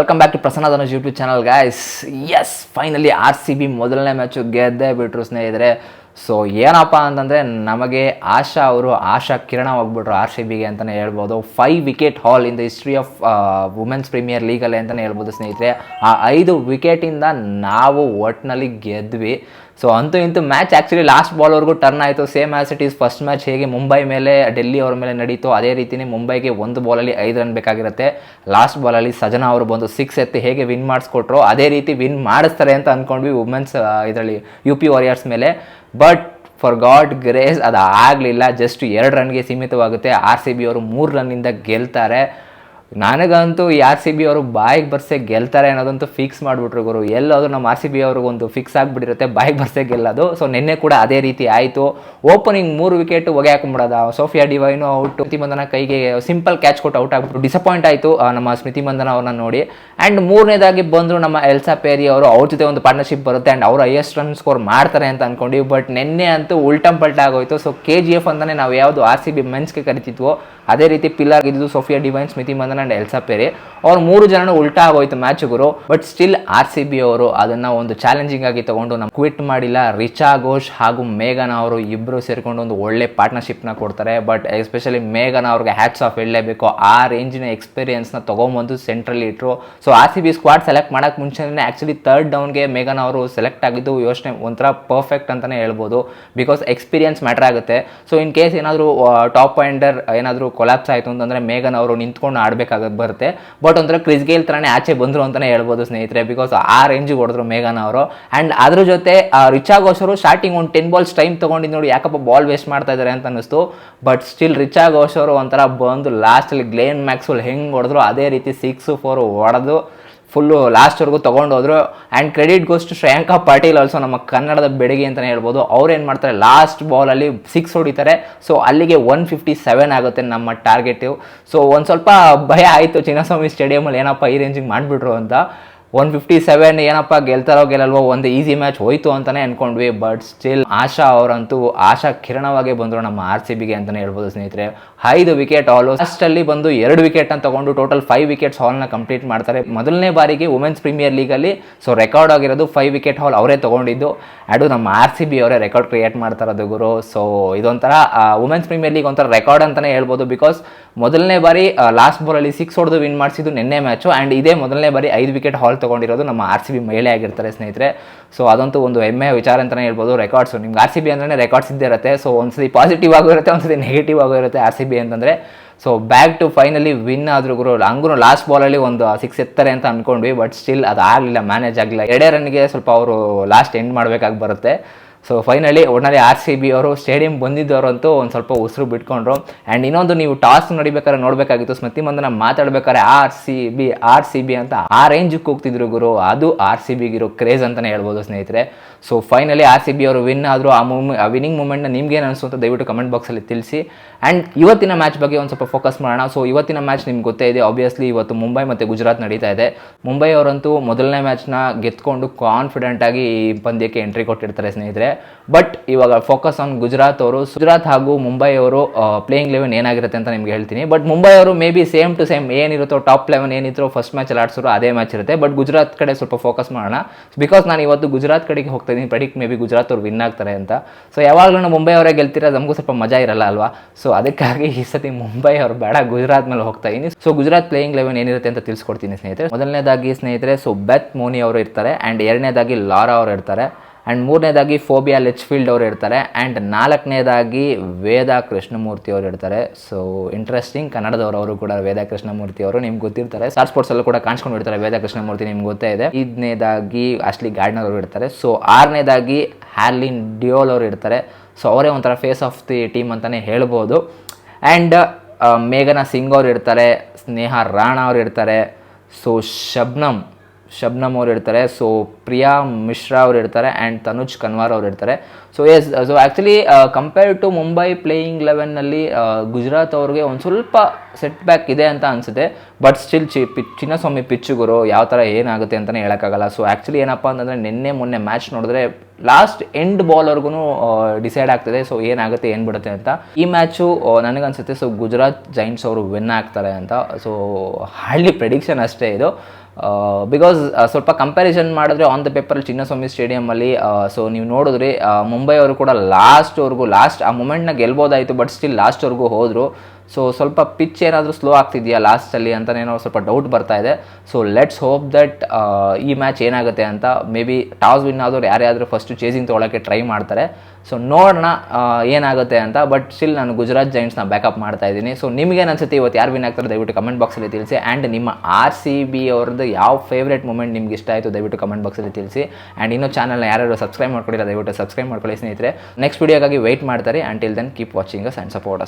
Welcome back to Prasanna Dhanush YouTube channel guys yes finally R C B ಮೊದಲನೇ match ಗೆದ್ದೇ ಬಿಟ್ರು ಸ್ನೇಹಿತರೆ. So ಏನಪ್ಪ ಅಂತಂದರೆ ನಮಗೆ ಆಶಾ ಅವರು ಆಶಾ ಕಿರಣ ಹೋಗ್ಬಿಟ್ರು ಆರ್ ಸಿ ಬಿಗೆ ಅಂತಲೇ ಹೇಳ್ಬೋದು. Five wicket haul in the history of women's premier legally ಅಂತಲೇ ಹೇಳ್ಬೋದು ಸ್ನೇಹಿತರೆ. ಆ ಐದು ವಿಕೆಟಿಂದ ನಾವು ಒಟ್ಟಿನಲ್ಲಿ ಗೆದ್ವಿ. ಸೊ ಅಂತೂ ಇಂತೂ ಮ್ಯಾಚ್ ಆ್ಯಕ್ಚುಲಿ ಲಾಸ್ಟ್ ಬಾಲ್ವರೆಗೂ ಟರ್ನ್ ಆಯಿತು. Same as it is first match ಹೇಗೆ ಮುಂಬೈ ಮೇಲೆ ಡೆಲ್ಲಿ ಅವ್ರ ಮೇಲೆ ನಡೀತು ಅದೇ ರೀತಿಯೇ ಮುಂಬೈಗೆ ಒಂದು ಬಾಲಲ್ಲಿ ಐದು ರನ್ ಬೇಕಾಗಿರುತ್ತೆ. ಲಾಸ್ಟ್ ಬಾಲಲ್ಲಿ ಸಜನಾ ಅವರು ಬಂದು ಸಿಕ್ಸ್ ಎತ್ತಿ ಹೇಗೆ ವಿನ್ ಮಾಡಿಸ್ಕೊಟ್ರು, ಅದೇ ರೀತಿ ವಿನ್ ಮಾಡಿಸ್ತಾರೆ ಅಂತ ಅಂದ್ಕೊಂಡ್ವಿ ವುಮೆನ್ಸ್ ಇದರಲ್ಲಿ ಯು ಪಿ ವಾರಿಯರ್ಸ್ ಮೇಲೆ. ಬಟ್ ಫಾರ್ ಗಾಡ್ ಗ್ರೇಸ್ ಅದು ಆಗಲಿಲ್ಲ. ಜಸ್ಟ್ ಎರಡು ರನ್ಗೆ ಸೀಮಿತವಾಗುತ್ತೆ. ಆರ್ ಸಿ ಬಿ ಅವರು ಮೂರು ರನ್ನಿಂದ ಗೆಲ್ತಾರೆ. ನನಗಂತೂ ಈ ಆರ್ ಸಿ ಬಿ ಅವರು ಬಾಯಿಗೆ ಬರ್ಸೆ ಗೆಲ್ತಾರೆ ಅನ್ನೋದಂತೂ ಫಿಕ್ಸ್ ಮಾಡಿಬಿಟ್ರು ಗುರು. ಎಲ್ಲಾದರೂ ನಮ್ಮ ಆರ್ ಸಿ ಬಿ ಅವ್ರಿಗೊಂದು ಫಿಕ್ಸ್ ಆಗಿಬಿಟ್ಟಿರುತ್ತೆ, ಬಾಯಿಗೆ ಬರ್ಸೆ ಗೆಲ್ಲೋದು. ಸೊ ನಿನ್ನೆ ಕೂಡ ಅದೇ ರೀತಿ ಆಯಿತು. ಓಪನಿಂಗ್ ಮೂರು ವಿಕೆಟ್ ಹೊಗೆ ಹಾಕೊಂಬಿಡೋದ Sophia Devine out Smriti Mandhana ಕೈಗೆ ಸಿಂಪಲ್ ಕ್ಯಾಚ್ ಕೊಟ್ಟು ಔಟ್ ಆಗ್ಬಿಟ್ಟು ಡಿಸಪಾಯಿಂಟ್ ಆಯಿತು ನಮ್ಮ ಸ್ಮೃತಿ ಮಂದನ ಅವ್ರನ್ನ ನೋಡಿ. ಆ್ಯಂಡ್ ಮೂರನೇದಾಗಿ ಬಂದರು ನಮ್ಮ ಎಲ್ಸಾ ಪೇರಿ ಅವರು. ಅವ್ರ ಜೊತೆ ಒಂದು ಪಾರ್ಟ್ನರ್ಶಿಪ್ ಬರುತ್ತೆ ಆ್ಯಂಡ್ ಅವರು ಹೈಯೆಸ್ಟ್ ರನ್ ಸ್ಕೋರ್ ಮಾಡ್ತಾರೆ ಅಂತ ಅನ್ಕೊಂಡ್ವಿ. ಬಟ್ ನಿನ್ನೆ ಅಂತೂ ಉಲ್ಟಂ ಪಲ್ಟ ಆಗೋಯ್ತು. ಸೊ ಕೆ ಜಿ ಎಫ್ ಅಂತಲೇ ನಾವು ಯಾವುದು ಆರ್ ಸಿ ಬಿ ಮೆನ್ಸ್ಗೆ ಕರಿತಿದ್ವೋ, ಅದೇ ರೀತಿ ಪಿಲ್ಲರ್ ಇದ್ದು Sophia Devine, Smriti Mandhana and Ellyse Perry ಅವ್ರು ಮೂರು ಜನ ಉಲ್ಟಾ ಆಗೋಯ್ತು match Guru. But still R C B ಅವರು ಅದನ್ನ ಒಂದು ಚಾಲೆಂಜಿಂಗ್ ಆಗಿ ತಗೊಂಡು ನಮ್ ಕ್ವಿಟ್ ಮಾಡಿಲ್ಲ. ರಿಚಾ ಘೋಷ್ ಹಾಗೂ ಮೇಘನ ಅವರು ಇಬ್ಬರು ಸೇರ್ಕೊಂಡು ಒಂದು ಒಳ್ಳೆ ಪಾರ್ಟ್ನರ್ಶಿಪ್ನ ಕೊಡ್ತಾರೆ. ಬಟ್ ಎಸ್ಪೆಷಲಿ ಮೇಘನ ಅವ್ರಿಗೆ ಹ್ಯಾಟ್ಸ್ ಆಫ್ ಹೇಳಲೇಬೇಕು. ಆ ರೇಂಜಿನ ಎಕ್ಸ್ಪೀರಿಯನ್ಸ್ನ ತಗೊಂಬಂದು ಸೆಂಟ್ರಲ್ಲಿ ಇಟ್ರು. So R C B squad select ಮಾಡಕ್ ಮುಂಚೆನೇ ಆಕ್ಚುಲಿ ಡೌನ್ ಡೌನ್ಗೆ ಮೇಘನ್ ಅವರು ಸೆಲೆಕ್ಟ್ ಆಗಿದ್ದು ಯೋಚನೆ ಒಂಥರ ಪರ್ಫೆಕ್ಟ್ ಅಂತಾನೆ ಹೇಳ್ಬೋದು. ಬಿಕಾಸ್ ಎಕ್ಸ್ಪೀರಿಯನ್ಸ್ ಮ್ಯಾಟರ್ ಆಗುತ್ತೆ. ಸೊ ಇನ್ ಕೇಸ್ ಏನಾದರೂ ಟಾಪ್ ಪಾಯಿಂಟರ್ ಏನಾದರೂ ಕೊಲಾಪ್ಸ್ ಆಯಿತು ಅಂತಂದರೆ ಮೇಘನ್ ಅವರು ನಿಂತ್ಕೊಂಡು ಆಡಬೇಕಾಗತ್ತೆ ಬರುತ್ತೆ. ಬಟ್ ಒಂಥರ ಕ್ರಿಸ್ ಗೇಲ್ ಥರನೇ ಆಚೆ ಬಂದರು ಅಂತಲೇ ಹೇಳ್ಬೋದು ಸ್ನೇಹಿತರೆ ಬಿಕಾಸ್ ಆ ರೇಂಜಿಗೆ ಹೊಡೆದ್ರು ಮೇಘಾನ ಅವರು. ಆ್ಯಂಡ್ ಅದ್ರ ಜೊತೆ ರಿಚಾ ಘೋಷರು ಸ್ಟಾರ್ಟಿಂಗ್ ಒಂದು ಟೆನ್ ಬಾಲ್ಸ್ ಟೈಮ್ ತೊಗೊಂಡಿದ್ದು ನೋಡಿ ಯಾಕಪ್ಪ ಬಾಲ್ ವೇಸ್ಟ್ ಮಾಡ್ತಾ ಇದ್ದಾರೆ ಅಂತ ಅನ್ನಿಸ್ತು. ಬಟ್ ಸ್ಟಿಲ್ ರಿಚಾ ಘೋಷರು ಒಂಥರ ಬಂದು ಲಾಸ್ಟಲ್ಲಿ ಗ್ಲೇನ್ ಮ್ಯಾಕ್ಸ್ವೆಲ್ ಹೆಂಗೆ ಹೊಡೆದ್ರು, ಅದೇ ರೀತಿ ಸಿಕ್ಸು ಫೋರು ಹೊಡೆದು ಫುಲ್ಲು ಲಾಸ್ಟ್ವರೆಗೂ ತೊಗೊಂಡೋದ್ರು. And credit goes to Shreyanka Patil also ನಮ್ಮ ಕನ್ನಡದ ಬೆಡಗಿ ಅಂತಲೇ ಹೇಳ್ಬೋದು. ಅವ್ರು ಏನು ಮಾಡ್ತಾರೆ ಲಾಸ್ಟ್ ಬಾಲಲ್ಲಿ ಸಿಕ್ಸ್ ಹೊಡಿತಾರೆ. ಸೊ ಅಲ್ಲಿಗೆ ಒನ್ ಫಿಫ್ಟಿ ಸೆವೆನ್ ಆಗುತ್ತೆ ನಮ್ಮ ಟಾರ್ಗೆಟು ಸೊ ಒಂದು ಸ್ವಲ್ಪ ಭಯ ಆಯಿತು ಚಿನ್ನಸ್ವಾಮಿ ಸ್ಟೇಡಿಯಮಲ್ಲಿ ಏನಪ್ಪ ಈ ರೇಂಜಿಗೆ ಮಾಡಿಬಿಟ್ರು ಅಂತ. ಒನ್ ಫಿಫ್ಟಿ ಸೆವೆನ್ ಏನಪ್ಪ ಗೆಲ್ತಾರೋ ಗೆಲ್ಲಲ್ವೋ ಒಂದು ಈಸಿ ಮ್ಯಾಚ್ ಹೋಯ್ತು ಅಂತಾನೆ ಅನ್ಕೊಂಡ್ವಿ ಬಟ್ ಸ್ಟಿಲ್ ಆಶಾ ಅವರಂತೂ ಆಶಾ ಕಿರಣವಾಗಿ ಬಂದರು ನಮ್ಮ ಆರ್ ಸಿ ಬಿಗೆ ಅಂತಾನೆ ಹೇಳ್ಬೋದು ಸ್ನೇಹಿತರೆ. ಐದು ವಿಕೆಟ್ ಹಾಲು ಅಲ್ಲಿ ಬಂದು ಎರಡು ವಿಕೆಟ್ ಅಂತ ತಗೊಂಡು ಟೋಟಲ್ ಫೈವ್ ವಿಕೆಟ್ಸ್ ಹಾಲ್ನ ಕಂಪ್ಲೀಟ್ ಮಾಡ್ತಾರೆ. ಮೊದಲನೇ ಬಾರಿಗೆ ವುಮೆನ್ಸ್ ಪ್ರೀಮಿಯರ್ ಲೀಗಲ್ಲಿ ಸೊ ರೆಕಾರ್ಡ್ ಆಗಿರೋದು ಫೈವ್ ವಿಕೆಟ್ ಹಾಲ್ ಅವರೇ ತಗೊಂಡಿದ್ದು. ಅದು ನಮ್ಮ ಆರ್ ಸಿ ಬಿ ಅವರೇ ರೆಕಾರ್ಡ್ ಕ್ರಿಯೇಟ್ ಮಾಡ್ತಾರದು ಗುರು. ಸೊ ಇದೊಂಥರ ವುಮೆನ್ಸ್ ಪ್ರೀಮಿಯರ್ ಲೀಗ್ ಒಂಥರ ರೆಕಾರ್ಡ್ ಅಂತಾನೆ ಹೇಳ್ಬೋದು ಬಿಕಾಸ್ ಮೊದಲನೇ ಬಾರಿ ಲಾಸ್ಟ್ ಬಾಲಲ್ಲಿ ಸಿಕ್ಸ್ ಹೊಡೆದು ವಿನ್ ಮಾಡಿಸಿದ್ದು ನಿನ್ನೆ ಮ್ಯಾಚು ಆ್ಯಂಡ್ ಇದೇ ಮೊದಲನೇ ಬಾರಿ ಐದು ವಿಕೆಟ್ ಹಾಲ್ ತಗೊಂಡಿರೋದು ನಮ್ಮ ಆರ್ ಸಿ ಬಿ ಮಹಿಳೆ ಆಗಿರ್ತಾರೆ ಸ್ನೇಹಿತರೆ. ಸೊ ಅದಂತೂ ಒಂದು ಹೆಮ್ಮೆಯ ವಿಚಾರ ಅಂತಲೇ ಹೇಳ್ಬೋದು. ರೆಕಾರ್ಡ್ಸು ನಿಮ್ಗೆ ಆರ್ ಸಿ ಬಿ ಅಂದ್ರೆ ರೆಕಾರ್ಡ್ಸ್ ಇದ್ದೇ ಇರುತ್ತೆ. ಸೊ ಒಂದ್ಸತಿ ಪಾಸಿಟಿವ್ ಆಗೂ ಇರುತ್ತೆ, ಒಂದ್ಸತಿ ನೆಗೆಟಿವ್ ಆಗೂ ಇರುತ್ತೆ ಆರ್ ಸಿ ಬಿ ಅಂತಂದರೆ. So back to finally win ಆದ್ರು ಗುರು ಹಂಗೂ ಲಾಸ್ಟ್ ಬಾಲಲ್ಲಿ ಒಂದು ಸಿಕ್ಸ್ ಎತ್ತಾರೆ ಅಂತ ಅಂದ್ಕೊಂಡ್ವಿ ಬಟ್ ಸ್ಟಿಲ್ ಅದು ಆಗಲಿಲ್ಲ ಮ್ಯಾನೇಜ್ ಆಗಲಿಲ್ಲ. ಎರಡೇ ರನ್ಗೆ ಸ್ವಲ್ಪ ಅವರು ಲಾಸ್ಟ್ ಎಂಡ್ ಮಾಡಬೇಕಾಗಿ ಬರುತ್ತೆ. ಸೊ ಫೈನಲಿ ಒಟ್ನಲ್ಲಿ ಆರ್ ಸಿ ಬಿ ಅವರು ಸ್ಟೇಡಿಯಂ ಬಂದಿದ್ದವರಂತೂ ಒಂದು ಸ್ವಲ್ಪ ಉಸಿರು ಬಿಟ್ಕೊಂಡ್ರು. ಆ್ಯಂಡ್ ಇನ್ನೊಂದು ನೀವು ಟಾಸ್ ನಡಿಬೇಕಾದ್ರೆ ನೋಡಬೇಕಾಗಿತ್ತು. Smriti Mandhana ಮಾತಾಡಬೇಕಾದ್ರೆ R C B R C B ಅಂತ ಆ ರೇಂಜಿಗೆ ಹೋಗ್ತಿದ್ರು ಗುರು. ಅದು ಆರ್ ಸಿ ಬಿಗಿರೋ ಕ್ರೇಜ್ ಅಂತಲೇ ಹೇಳ್ಬೋದು ಸ್ನೇಹಿತರೆ. So finally R C B ಅವರು ವಿನ್ ಆದರೂ ಆ ಮೂಮೆ ಆ ವಿನ್ನಿಂಗ್ ಮೂಮೆಂಟ್ನ ನಿಮ್ಗೇನು ಅನಿಸ್ತು ಅಂತ ದಯವಿಟ್ಟು ಕಮೆಂಟ್ ಬಾಕ್ಸಲ್ಲಿ ತಿಳಿಸಿ. ಆ್ಯಂಡ್ ಇವತ್ತಿನ ಮ್ಯಾಚ್ ಬಗ್ಗೆ ಒಂದು ಸ್ವಲ್ಪ ಫೋಕಸ್ ಮಾಡೋಣ. ಸೊ ಇವತ್ತಿನ ಮ್ಯಾಚ್ ನಿಮ್ಗೆ ಗೊತ್ತೇ ಇದೆ. ಆಬ್ವಿಯಸ್ಲಿ ಇವತ್ತು ಮುಂಬೈ ಮತ್ತು ಗುಜರಾತ್ ನಡೀತಾ ಇದೆ. ಮುಂಬೈ ಅವರಂತೂ ಮೊದಲನೇ ಮ್ಯಾಚ್ನ ಗೆದ್ಕೊಂಡು ಕಾನ್ಫಿಡೆಂಟಾಗಿ ಈ ಪಂದ್ಯಕ್ಕೆ ಎಂಟ್ರಿ ಕೊಟ್ಟಿರ್ತಾರೆ ಸ್ನೇಹಿತರೆ. ಬಟ್ ಇವಾಗ ಫೋಕಸ್ ಆನ್ ಗುಜರಾತ್ ಅವರು ಗುಜರಾತ್ ಹಾಗೂ ಮುಂಬೈ ಅವರು ಪ್ಲೇಯಿಂಗ್ ಲೆವೆನ್ ಏನಾಗಿರುತ್ತೆ ಅಂತ ನಿಮ್ಗೆ ಹೇಳ್ತೀನಿ. ಬಟ್ ಮುಂಬೈ ಅವರು may be same to same ಏನಿರುತ್ತೋ top eleven ಏನಿದ್ರು ಫಸ್ಟ್ ಮ್ಯಾಚ್ ಆಡ್ಸೋರು ಅದೇ ಮ್ಯಾಚ್ ಇರುತ್ತೆ. ಬಟ್ ಗುಜರಾತ್ ಕಡೆ ಸ್ವಲ್ಪ ಫೋಕಸ್ ಮಾಡೋಣ. ಬಿಕಾಸ್ ನಾನು ಇವತ್ತು ಗುಜರಾತ್ ಕಡೆಗೆ ಹೋಗ್ತಾ ಇದ್ದೀನಿ ಪ್ರೆಡಿಕ್ಟ್ ಮೇ ಬಿ ಗುಜರಾತ್ ಅವ್ರು ವಿನ್ ಆಗ್ತಾರೆ ಅಂತ. ಸೊ ಯಾವಾಗಲೂ ಮುಂಬೈ ಅವರೇ ಗೆಲ್ತಿರೋ ನಮಗೂ ಸ್ವಲ್ಪ ಮಜಾ ಇರಲ್ಲ ಅಲ್ವಾ? ಸೊ ಅದಕ್ಕಾಗಿ ಈ ಸತಿ ಮುಂಬೈ ಅವರು ಬೇಡ ಗುಜರಾತ್ ಮೇಲೆ ಹೋಗ್ತಾ ಇದ್ದೀನಿ. ಸೊ ಗುಜರಾತ್ ಪ್ಲೇಯಿಂಗ್ ಲೆವೆನ್ ಏನಿರುತ್ತೆ ಅಂತ ತಿಳಿಸ್ಕೊಡ್ತೀನಿ ಸ್ನೇಹಿತರೆ. ಮೊದಲನೇದಾಗಿ ಸ್ನೇಹಿತರೆ ಸೊ ಬೆತ್ ಮೋನಿ ಅವರು ಇರ್ತಾರೆ. ಆ್ಯಂಡ್ ಎರಡನೇದಾಗಿ ಲಾರಾ ಅವರು ಇರ್ತಾರೆ. ಆ್ಯಂಡ್ ಮೂರನೇದಾಗಿ ಫೋಬಿಯಾ ಲೆಚ್ಫೀಲ್ಡ್ ಅವರು ಇರ್ತಾರೆ. ಆ್ಯಂಡ್ ನಾಲ್ಕನೇದಾಗಿ ವೇದ ಕೃಷ್ಣಮೂರ್ತಿ ಅವರು ಇರ್ತಾರೆ. ಸೊ ಇಂಟ್ರೆಸ್ಟಿಂಗ್ ಕನ್ನಡದವರು ಅವರು ಕೂಡ ವೇದ ಕೃಷ್ಣಮೂರ್ತಿ ಅವರು ನಿಮ್ಗೆ ಗೊತ್ತಿರ್ತಾರೆ. ಸ್ಟಾರ್ ಸ್ಪೋರ್ಟ್ಸ್ ಅಲ್ಲೂ ಕೂಡ ಕಾಣಿಸ್ಕೊಂಡು ಇರ್ತಾರೆ ವೇದ ಕೃಷ್ಣಮೂರ್ತಿ, ನಿಮ್ಗೆ ಗೊತ್ತೇ ಇದೆ. ಐದನೇದಾಗಿ ಅಶ್ಲಿ ಗಾರ್ಡ್ನರ್ ಅವರು ಇರ್ತಾರೆ. ಸೊ ಆರನೇದಾಗಿ ಹ್ಯಾರ್ಲಿನ್ ಡಿಯೋಲ್ ಅವರು ಇರ್ತಾರೆ. ಸೊ ಅವರೇ ಒಂಥರ ಫೇಸ್ ಆಫ್ ದಿ ಟೀಮ್ ಅಂತಲೇ ಹೇಳ್ಬೋದು. ಆ್ಯಂಡ್ ಮೇಘನಾ ಸಿಂಗ್ ಅವರು ಇರ್ತಾರೆ. ಸ್ನೇಹ ರಾಣಾ ಅವರು ಇರ್ತಾರೆ. ಸೊ ಶಬ್ನಮ್ ಶಬ್ನಮ್ ಅವ್ರು ಇರ್ತಾರೆ ಸೊ ಪ್ರಿಯಾ ಮಿಶ್ರಾ ಅವ್ರು ಇರ್ತಾರೆ ಆ್ಯಂಡ್ ತನುಜ್ ಕನ್ವಾರ್ ಅವ್ರು ಇರ್ತಾರೆ so yes so actually compared to Mumbai playing ಲೆವೆನ್ನಲ್ಲಿ Gujarat ಅವ್ರಿಗೆ ಒಂದು ಸ್ವಲ್ಪ ಸೆಟ್ ಬ್ಯಾಕ್ ಇದೆ ಅಂತ ಅನಿಸುತ್ತೆ ಬಟ್ ಸ್ಟಿಲ್ ಚಿ, ಪಿ, ಚಿನ್ನಸ್ವಾಮಿ ಪಿಚ್ಚುಗುರು ಯಾವ ಥರ ಏನಾಗುತ್ತೆ ಅಂತಲೇ ಹೇಳೋಕ್ಕಾಗಲ್ಲ. ಸೊ ಆ್ಯಕ್ಚುಲಿ ಏನಪ್ಪ ಅಂತಂದರೆ ನಿನ್ನೆ ಮೊನ್ನೆ ಮ್ಯಾಚ್ ನೋಡಿದ್ರೆ ಲಾಸ್ಟ್ ಎಂಡ್ ಬಾಲ್ವರೆಗೂ ಡಿಸೈಡ್ ಆಗ್ತದೆ ಸೊ ಏನಾಗುತ್ತೆ, ಏನು ಬಿಡುತ್ತೆ ಅಂತ. ಈ ಮ್ಯಾಚು ನನಗನ್ಸುತ್ತೆ ಸೊ ಗುಜರಾತ್ ಜೈಂಟ್ಸ್ ಅವರು ವಿನ್ ಆಗ್ತಾರೆ ಅಂತ. ಸೊ ಹಳ್ಳಿ ಪ್ರೆಡಿಕ್ಷನ್ ಅಷ್ಟೇ ಇದು. ಬಿಕಾಸ್ ಸ್ವಲ್ಪ ಕಂಪ್ಯಾರಿಸನ್ ಮಾಡಿದ್ರೆ ಆನ್ ದ ಪೇಪರ್ ಚಿನ್ನಸ್ವಾಮಿ ಸ್ಟೇಡಿಯಮಲ್ಲಿ ಸೊ ನೀವು ನೋಡಿದ್ರಿ ಮುಂಬೈ ಅವರು ಕೂಡ ಲಾಸ್ಟ್ವರೆಗೂ ಲಾಸ್ಟ್ ಆ ಮೂಮೆಂಟ್ನ ಗೆಲ್ಬೋದಾಯಿತು ಬಟ್ ಸ್ಟಿಲ್ ಲಾಸ್ಟ್ವರೆಗೂ ಹೋದರು. ಸೊ ಸ್ವಲ್ಪ ಪಿಚ್ ಏನಾದರೂ ಸ್ಲೋ ಆಗ್ತಿದೆಯಾ ಲಾಸ್ಟಲ್ಲಿ ಅಂತ ಏನೋ ಸ್ವಲ್ಪ ಡೌಟ್ ಬರ್ತಾ ಇದೆ. ಸೊ ಲೆಟ್ಸ್ ಹೋಪ್ ದಟ್ ಈ ಮ್ಯಾಚ್ ಏನಾಗುತ್ತೆ ಅಂತ ಮೇ ಬಿ ಟಾಸ್ ವಿನ್ ಆದವ್ರು ಯಾರೇ ಆದರೂ ಫಸ್ಟು ಚೇಸಿಂಗ್ ತೊಗೊಳಕ್ಕೆ ಟ್ರೈ ಮಾಡ್ತಾರೆ. ಸೊ ನೋಡೋಣ ಏನಾಗುತ್ತೆ ಅಂತ ಬಟ್ ಸ್ಟಿಲ್ ನಾನು ಗುಜರಾತ್ ಜೈಂಟ್ಸ್ನ ಬ್ಯಾಕಪ್ ಮಾಡ್ತಾ ಇದ್ದೀನಿ. ಸೊ ನಿಮಗೆ ಅನ್ಸುತ್ತೆ ಇವತ್ತು? ಯಾರು ವಿನ್ ಆಗ್ತಾರೆ? ದಯವಿಟ್ಟು ಕಮೆಂಟ್ ಬಾಕ್ಸಲ್ಲಿ ತಿಳಿಸಿ. ಆ್ಯಂಡ್ ನಿಮ್ಮ ಆರ್ ಸಿ ಬಿ ಅವ್ರದ್ದು ಯಾವ ಫೇವ್ರೇಟ್ ಮೂಮೆಂಟ್ ನಿಮ್ಗೆ ಇಷ್ಟ ಆಯಿತು? ದಯವಿಟ್ಟು ಕಮೆಂಟ್ ಬಾಕ್ಸಲ್ಲಿ ತಿಳಿಸಿ. ಆ್ಯಂಡ್ ಇನ್ನೂ ಚಾನಲ್ನ ಯಾರ್ಯಾರು ಸಬ್ಸ್ಕ್ರೈಬ್ ಮಾಡ್ಕೊಳ್ಳಿಲ್ಲ ದಯವಿಟ್ಟು ಸಬ್ಸ್ಕ್ರೈಬ್ ಮಾಡ್ಕೊಳ್ಳಿ ಸ್ನೇಹಿತರೆ. ನೆಕ್ಸ್ಟ್ ವೀಡಿಯೋಗಾಗಿ ವೆಯ್ಟ್ ಮಾಡ್ತಾರೆ and till then keep watching us and support